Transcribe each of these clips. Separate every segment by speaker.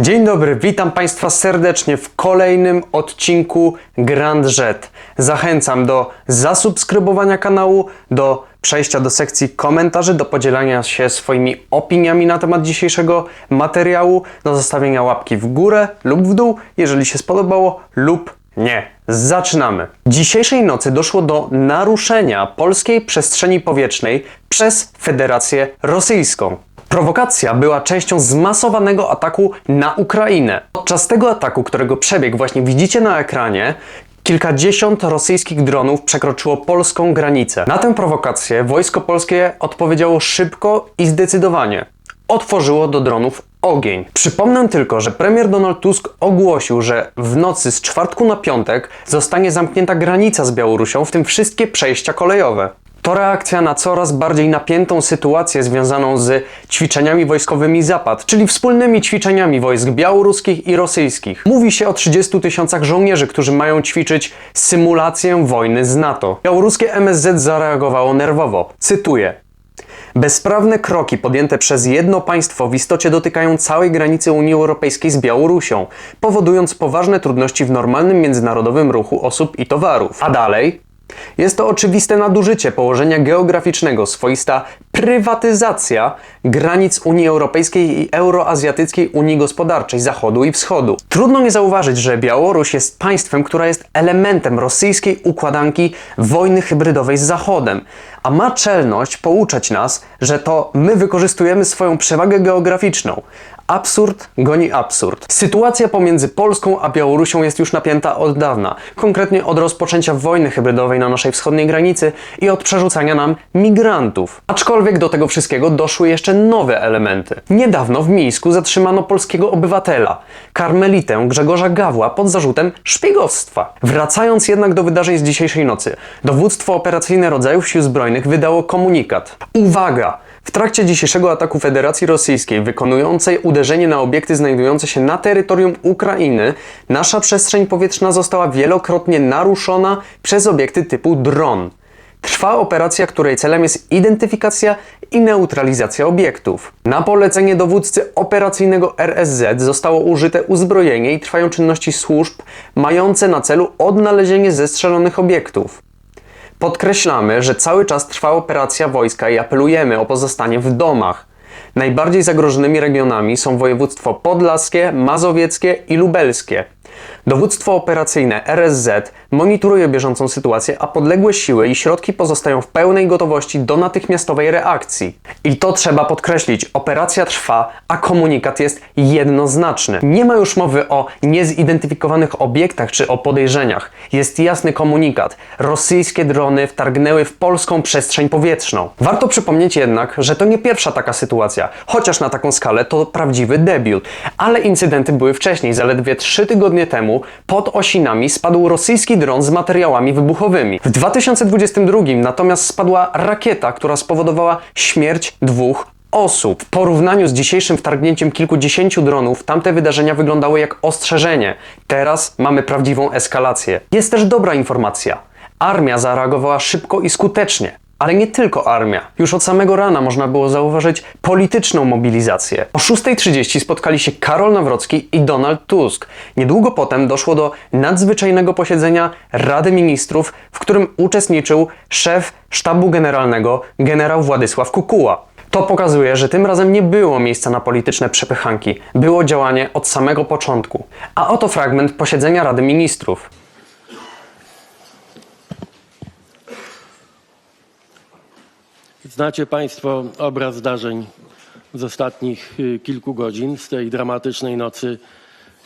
Speaker 1: Dzień dobry, witam Państwa serdecznie w kolejnym odcinku Grand Jet. Zachęcam do zasubskrybowania kanału, do przejścia do sekcji komentarzy, do podzielania się swoimi opiniami na temat dzisiejszego materiału, do zostawienia łapki w górę lub w dół, jeżeli się spodobało, lub nie. Zaczynamy. Dzisiejszej nocy doszło do naruszenia polskiej przestrzeni powietrznej przez Federację Rosyjską. Prowokacja była częścią zmasowanego ataku na Ukrainę. Podczas tego ataku, którego przebieg właśnie widzicie na ekranie, kilkadziesiąt rosyjskich dronów przekroczyło polską granicę. Na tę prowokację wojsko polskie odpowiedziało szybko i zdecydowanie. Otworzyło do dronów ogień. Przypomnę tylko, że premier Donald Tusk ogłosił, że w nocy z czwartku na piątek zostanie zamknięta granica z Białorusią, w tym wszystkie przejścia kolejowe. To reakcja na coraz bardziej napiętą sytuację związaną z ćwiczeniami wojskowymi Zapad, czyli wspólnymi ćwiczeniami wojsk białoruskich i rosyjskich. Mówi się o 30 tysiącach żołnierzy, którzy mają ćwiczyć symulację wojny z NATO. Białoruskie MSZ zareagowało nerwowo. Cytuję. Bezprawne kroki podjęte przez jedno państwo w istocie dotykają całej granicy Unii Europejskiej z Białorusią, powodując poważne trudności w normalnym międzynarodowym ruchu osób i towarów. A dalej, jest to oczywiste nadużycie położenia geograficznego, swoista prywatyzacja granic Unii Europejskiej i Euroazjatyckiej Unii Gospodarczej Zachodu i Wschodu. Trudno nie zauważyć, że Białoruś jest państwem, która jest elementem rosyjskiej układanki wojny hybrydowej z Zachodem, a ma czelność pouczać nas, że to my wykorzystujemy swoją przewagę geograficzną. Absurd goni absurd. Sytuacja pomiędzy Polską a Białorusią jest już napięta od dawna, konkretnie od rozpoczęcia wojny hybrydowej na naszej wschodniej granicy i od przerzucania nam migrantów. Aczkolwiek do tego wszystkiego doszły jeszcze nowe elementy. Niedawno w Mińsku zatrzymano polskiego obywatela, karmelitę Grzegorza Gawła pod zarzutem szpiegostwa. Wracając jednak do wydarzeń z dzisiejszej nocy, dowództwo operacyjne rodzajów sił zbrojnych wydało komunikat. Uwaga! W trakcie dzisiejszego ataku Federacji Rosyjskiej wykonującej uderzenie na obiekty znajdujące się na terytorium Ukrainy, nasza przestrzeń powietrzna została wielokrotnie naruszona przez obiekty typu dron. Trwa operacja, której celem jest identyfikacja i neutralizacja obiektów. Na polecenie dowódcy operacyjnego RSZ zostało użyte uzbrojenie i trwają czynności służb mające na celu odnalezienie zestrzelonych obiektów. Podkreślamy, że cały czas trwa operacja wojska i apelujemy o pozostanie w domach. Najbardziej zagrożonymi regionami są województwo podlaskie, mazowieckie i lubelskie. Dowództwo operacyjne RSZ monitoruje bieżącą sytuację, a podległe siły i środki pozostają w pełnej gotowości do natychmiastowej reakcji. I to trzeba podkreślić, operacja trwa, a komunikat jest jednoznaczny. Nie ma już mowy o niezidentyfikowanych obiektach czy o podejrzeniach. Jest jasny komunikat. Rosyjskie drony wtargnęły w polską przestrzeń powietrzną. Warto przypomnieć jednak, że to nie pierwsza taka sytuacja, chociaż na taką skalę to prawdziwy debiut. Ale incydenty były wcześniej, zaledwie 3 tygodnie temu pod Osinami spadł rosyjski dron z materiałami wybuchowymi. W 2022 natomiast spadła rakieta, która spowodowała śmierć dwóch osób. W porównaniu z dzisiejszym wtargnięciem kilkudziesięciu dronów, tamte wydarzenia wyglądały jak ostrzeżenie. Teraz mamy prawdziwą eskalację. Jest też dobra informacja. Armia zareagowała szybko i skutecznie. Ale nie tylko armia. Już od samego rana można było zauważyć polityczną mobilizację. O 6.30 spotkali się Karol Nawrocki i Donald Tusk. Niedługo potem doszło do nadzwyczajnego posiedzenia Rady Ministrów, w którym uczestniczył szef sztabu generalnego generał Władysław Kukuła. To pokazuje, że tym razem nie było miejsca na polityczne przepychanki. Było działanie od samego początku. A oto fragment posiedzenia Rady Ministrów.
Speaker 2: Znacie Państwo obraz zdarzeń z ostatnich y, kilku godzin, z tej dramatycznej nocy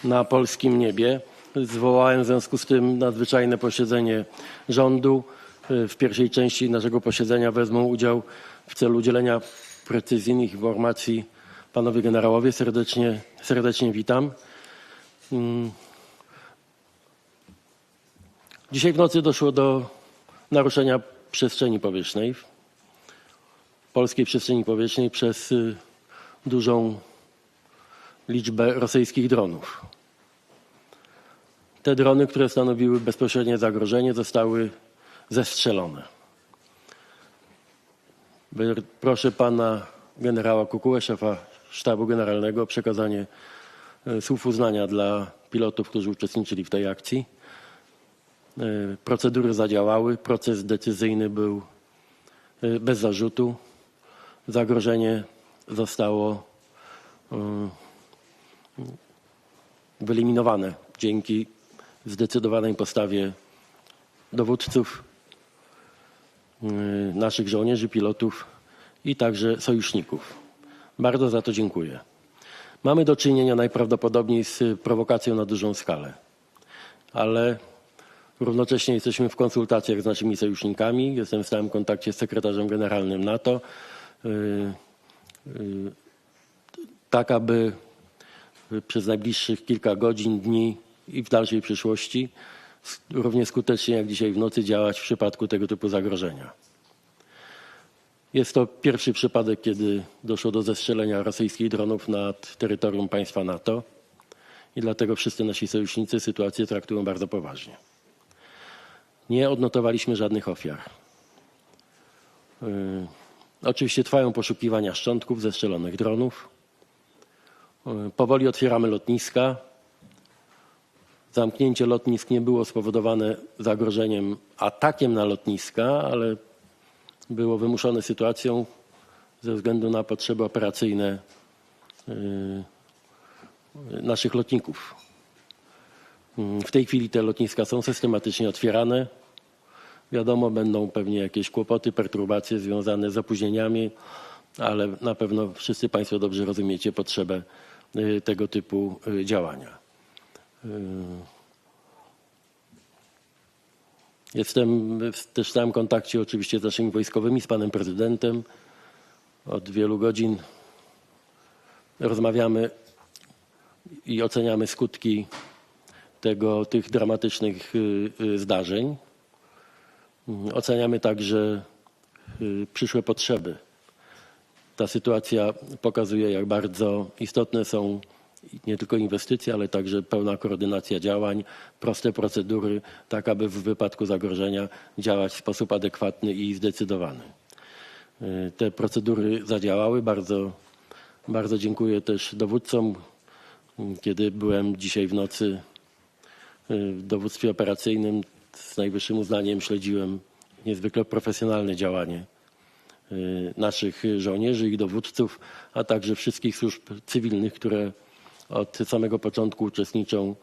Speaker 2: na polskim niebie. Zwołałem w związku z tym nadzwyczajne posiedzenie rządu. Y, W pierwszej części naszego posiedzenia wezmą udział w celu udzielenia precyzyjnych informacji panowie generałowie. Serdecznie, serdecznie witam. Mm. Dzisiaj w nocy doszło do naruszenia przestrzeni powietrznej polskiej przestrzeni powietrznej przez y, dużą liczbę rosyjskich dronów. Te drony, które stanowiły bezpośrednie zagrożenie, zostały zestrzelone. Proszę pana generała Kukułę, szefa sztabu generalnego, o przekazanie e, słów uznania dla pilotów, którzy uczestniczyli w tej akcji. E, Procedury zadziałały, proces decyzyjny był e, bez zarzutu. Zagrożenie zostało e, wyeliminowane dzięki zdecydowanej postawie dowódców, y, naszych żołnierzy, pilotów i także sojuszników. Bardzo za to dziękuję. Mamy do czynienia najprawdopodobniej z prowokacją na dużą skalę, ale równocześnie jesteśmy w konsultacjach z naszymi sojusznikami. Jestem w stałym kontakcie z sekretarzem generalnym NATO, tak aby przez najbliższych kilka godzin, dni i w dalszej przyszłości równie skutecznie jak dzisiaj w nocy działać w przypadku tego typu zagrożenia. Jest to pierwszy przypadek, kiedy doszło do zestrzelenia rosyjskich dronów nad terytorium państwa NATO i dlatego wszyscy nasi sojusznicy sytuację traktują bardzo poważnie. Nie odnotowaliśmy żadnych ofiar. Oczywiście trwają poszukiwania szczątków zestrzelonych dronów. Yy, Powoli otwieramy lotniska. Zamknięcie lotnisk nie było spowodowane zagrożeniem atakiem na lotniska, ale było wymuszone sytuacją ze względu na potrzeby operacyjne yy, naszych lotników. Yy, W tej chwili te lotniska są systematycznie otwierane. Wiadomo, będą pewnie jakieś kłopoty, perturbacje związane z opóźnieniami, ale na pewno wszyscy Państwo dobrze rozumiecie potrzebę y, tego typu y, działania. Y, Jestem w też stałym kontakcie oczywiście z naszymi wojskowymi, z panem prezydentem. Od wielu godzin rozmawiamy i oceniamy skutki tego, tych dramatycznych zdarzeń. Oceniamy także y, przyszłe potrzeby. Ta sytuacja pokazuje, jak bardzo istotne są nie tylko inwestycje, ale także pełna koordynacja działań, proste procedury, tak aby w wypadku zagrożenia działać w sposób adekwatny i zdecydowany. Y, Te procedury zadziałały. Bardzo, bardzo dziękuję też dowódcom. Kiedy byłem dzisiaj w nocy w dowództwie operacyjnym z najwyższym uznaniem śledziłem niezwykle profesjonalne działanie y, naszych żołnierzy i dowódców, a także wszystkich służb cywilnych, które od samego początku uczestniczą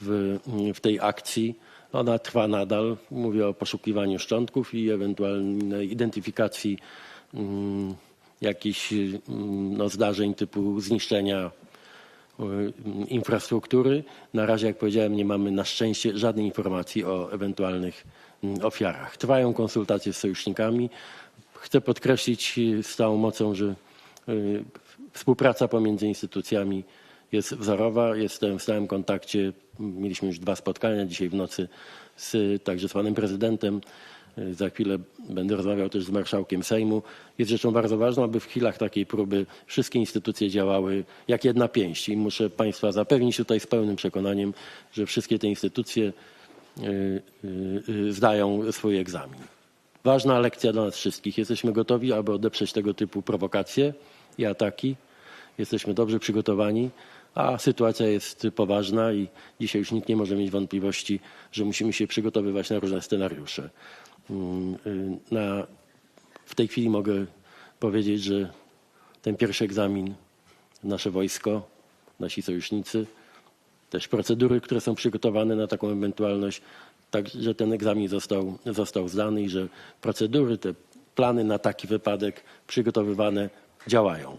Speaker 2: w, w tej akcji. Ona trwa nadal. Mówię o poszukiwaniu szczątków i ewentualnej identyfikacji mm, jakichś mm, no, zdarzeń typu zniszczenia y, infrastruktury. Na razie, jak powiedziałem, nie mamy na szczęście żadnej informacji o ewentualnych mm, ofiarach. Trwają konsultacje z sojusznikami. Chcę podkreślić y, z całą mocą, że y, współpraca pomiędzy instytucjami jest wzorowa. Jestem w stałym kontakcie. Mieliśmy już dwa spotkania dzisiaj w nocy z, także z panem prezydentem. Y, Za chwilę będę rozmawiał też z marszałkiem Sejmu. Jest rzeczą bardzo ważną, aby w chwilach takiej próby wszystkie instytucje działały jak jedna pięść. I muszę Państwa zapewnić tutaj z pełnym przekonaniem, że wszystkie te instytucje y, y, zdają swój egzamin. Ważna lekcja dla nas wszystkich. Jesteśmy gotowi, aby odeprzeć tego typu prowokacje i ataki. Jesteśmy dobrze przygotowani, a sytuacja jest poważna i dzisiaj już nikt nie może mieć wątpliwości, że musimy się przygotowywać na różne scenariusze. Mm, y, Na, w tej chwili mogę powiedzieć, że ten pierwszy egzamin nasze wojsko, nasi sojusznicy, też procedury, które są przygotowane na taką ewentualność, tak, że ten egzamin został, został zdany i że procedury, te plany na taki wypadek przygotowywane działają.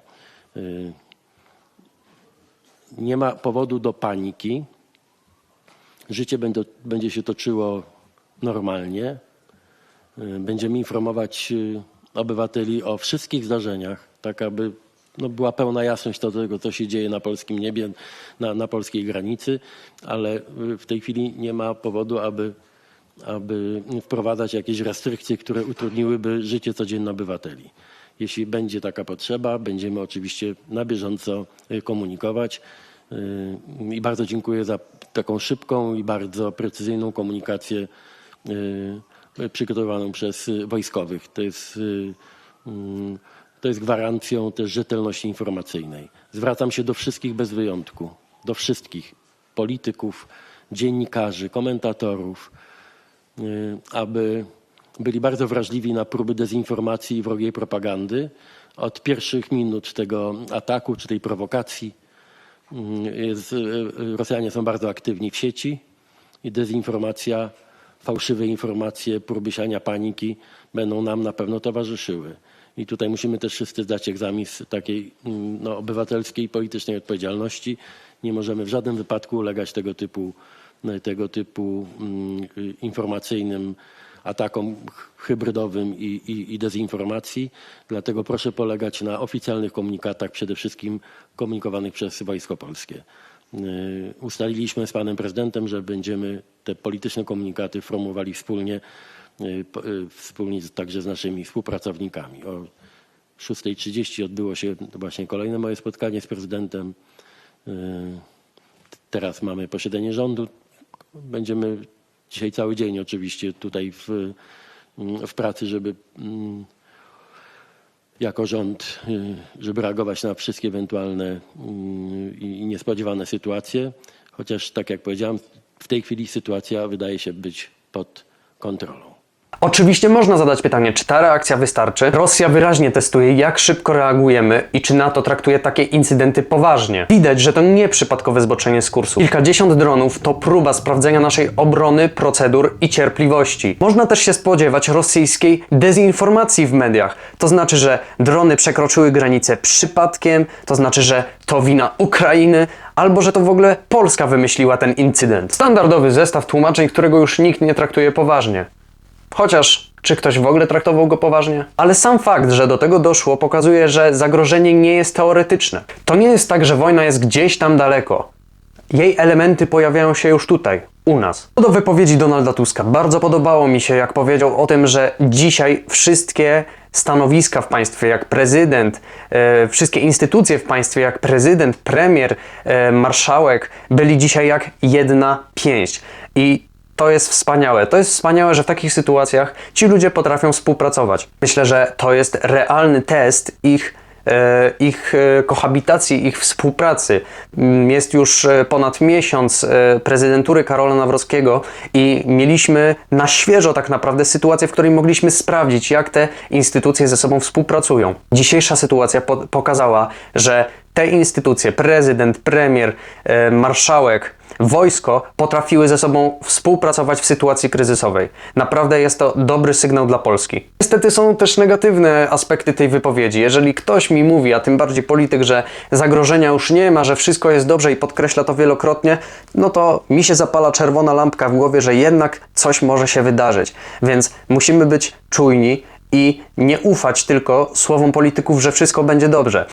Speaker 2: Y, Nie ma powodu do paniki. Życie będą, będzie się toczyło normalnie. Y, Będziemy informować y, obywateli o wszystkich zdarzeniach, tak aby no, była pełna jasność do tego, co się dzieje na polskim niebie, na, na polskiej granicy, ale y, w tej chwili nie ma powodu, aby, aby wprowadzać jakieś restrykcje, które utrudniłyby życie codzienne obywateli. Jeśli będzie taka potrzeba, będziemy oczywiście na bieżąco komunikować. I bardzo dziękuję za taką szybką i bardzo precyzyjną komunikację przygotowaną przez y, wojskowych. To jest, y, mm, to jest gwarancją też rzetelności informacyjnej. Zwracam się do wszystkich bez wyjątku. do wszystkich polityków, dziennikarzy, komentatorów, y, aby byli bardzo wrażliwi na próby dezinformacji i wrogiej propagandy. Od pierwszych minut tego ataku czy tej prowokacji mm, jest, Rosjanie są bardzo aktywni w sieci i dezinformacja, fałszywe informacje, próby siania paniki będą nam na pewno towarzyszyły. I tutaj musimy też wszyscy zdać egzamin z takiej mm, no, obywatelskiej i politycznej odpowiedzialności. Nie możemy w żadnym wypadku ulegać tego typu, tego typu mm, informacyjnym atakom hybrydowym i, i, i dezinformacji. Dlatego proszę polegać na oficjalnych komunikatach, przede wszystkim komunikowanych przez Wojsko Polskie. Y, Ustaliliśmy z panem prezydentem, że będziemy te polityczne komunikaty formułowali wspólnie, po- y, wspólnie także z naszymi współpracownikami. O 6.30 odbyło się właśnie kolejne moje spotkanie z prezydentem. Teraz mamy posiedzenie rządu. Będziemy dzisiaj cały dzień oczywiście tutaj w, w pracy, żeby mm, jako rząd, y, żeby reagować na wszystkie ewentualne i i niespodziewane sytuacje. Chociaż tak jak powiedziałem, w tej chwili sytuacja wydaje się być pod kontrolą.
Speaker 1: Oczywiście można zadać pytanie, czy ta reakcja wystarczy? Rosja wyraźnie testuje, jak szybko reagujemy i czy NATO traktuje takie incydenty poważnie. Widać, że to nie przypadkowe zboczenie z kursu. Kilkadziesiąt dronów to próba sprawdzenia naszej obrony, procedur i cierpliwości. Można też się spodziewać rosyjskiej dezinformacji w mediach. To znaczy, że drony przekroczyły granicę przypadkiem, to znaczy, że to wina Ukrainy, albo że to w ogóle Polska wymyśliła ten incydent. Standardowy zestaw tłumaczeń, którego już nikt nie traktuje poważnie. Chociaż, czy ktoś w ogóle traktował go poważnie? Ale sam fakt, że do tego doszło, pokazuje, że zagrożenie nie jest teoretyczne. To nie jest tak, że wojna jest gdzieś tam daleko. Jej elementy pojawiają się już tutaj, u nas. Co do wypowiedzi Donalda Tuska, bardzo podobało mi się, jak powiedział o tym, że dzisiaj wszystkie stanowiska w państwie, jak prezydent, e, wszystkie instytucje w państwie, jak prezydent, premier, e, marszałek, byli dzisiaj jak jedna pięść. I to jest wspaniałe. To jest wspaniałe, że w takich sytuacjach ci ludzie potrafią współpracować. Myślę, że to jest realny test ich, e, ich e, kohabitacji, ich współpracy. Mm, Jest już e, ponad miesiąc prezydentury Karola Nawrockiego i mieliśmy na świeżo tak naprawdę sytuację, w której mogliśmy sprawdzić, jak te instytucje ze sobą współpracują. Dzisiejsza sytuacja po- pokazała, że te instytucje, prezydent, premier, marszałek, wojsko potrafiły ze sobą współpracować w sytuacji kryzysowej. Naprawdę jest to dobry sygnał dla Polski. Niestety są też negatywne aspekty tej wypowiedzi. Jeżeli ktoś mi mówi, a tym bardziej polityk, że zagrożenia już nie ma, że wszystko jest dobrze i podkreśla to wielokrotnie, no to mi się zapala czerwona lampka w głowie, że jednak coś może się wydarzyć. Więc musimy być czujni i nie ufać tylko słowom polityków, że wszystko będzie dobrze.